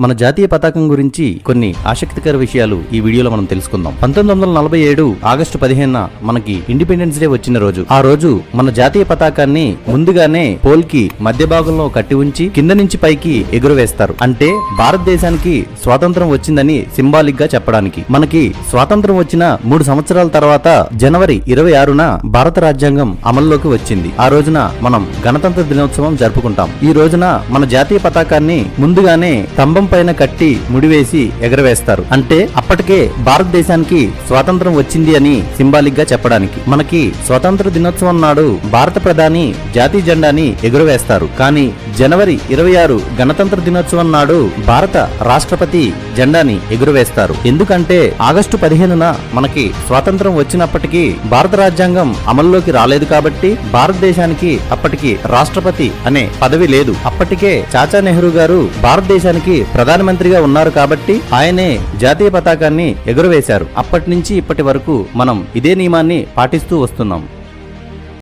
మన జాతీయ పతాకం గురించి కొన్ని ఆసక్తికర విషయాలు ఈ వీడియోలో మనం తెలుసుకుందాం. పంతొమ్మిది వందల నలభై ఏడు ఆగస్టు పదిహేనున మనకి ఇండిపెండెన్స్ డే వచ్చిన రోజు. ఆ రోజు మన జాతీయ పతాకాన్ని ముందుగానే పోల్కి మధ్య భాగంలో కట్టి ఉంచి కింద నుంచి పైకి ఎగురవేస్తారు. అంటే భారతదేశానికి స్వాతంత్రం వచ్చిందని సింబాలిక్గా చెప్పడానికి. మనకి స్వాతంత్రం వచ్చిన మూడు సంవత్సరాల తర్వాత జనవరి ఇరవై ఆరున భారత రాజ్యాంగం అమల్లోకి వచ్చింది. ఆ రోజున మనం గణతంత్ర దినోత్సవం జరుపుకుంటాం. ఈ రోజున మన జాతీయ పతాకాన్ని ముందుగానే స్తంభం పైన కట్టి ముడివేసి ఎగరవేస్తారు. అంటే అప్పటికే భారతదేశానికి స్వాతంత్రం వచ్చింది అని సింబాలిక్గా చెప్పడానికి. మనకి స్వాతంత్ర దినోత్సవం నాడు భారత ప్రధాని జాతీయ జెండాని ఎగురవేస్తారు. కానీ జనవరి ఇరవై ఆరు గణతంత్ర దినోత్సవం నాడు భారత రాష్ట్రపతి జెండాని ఎగురవేస్తారు. ఎందుకంటే ఆగస్టు పదిహేనున మనకి స్వాతంత్రం వచ్చినప్పటికీ భారత రాజ్యాంగం అమల్లోకి రాలేదు కాబట్టి భారతదేశానికి అప్పటికి రాష్ట్రపతి అనే పదవి లేదు. అప్పటికే చాచా నెహ్రూ గారు భారతదేశానికి ప్రధానమంత్రిగా ఉన్నారు కాబట్టి ఆయనే జాతీయ పతాకాన్ని ఎగురవేశారు. అప్పటి నుంచి ఇప్పటి వరకు మనం ఇదే నియమాన్ని పాటిస్తూ వస్తున్నాం.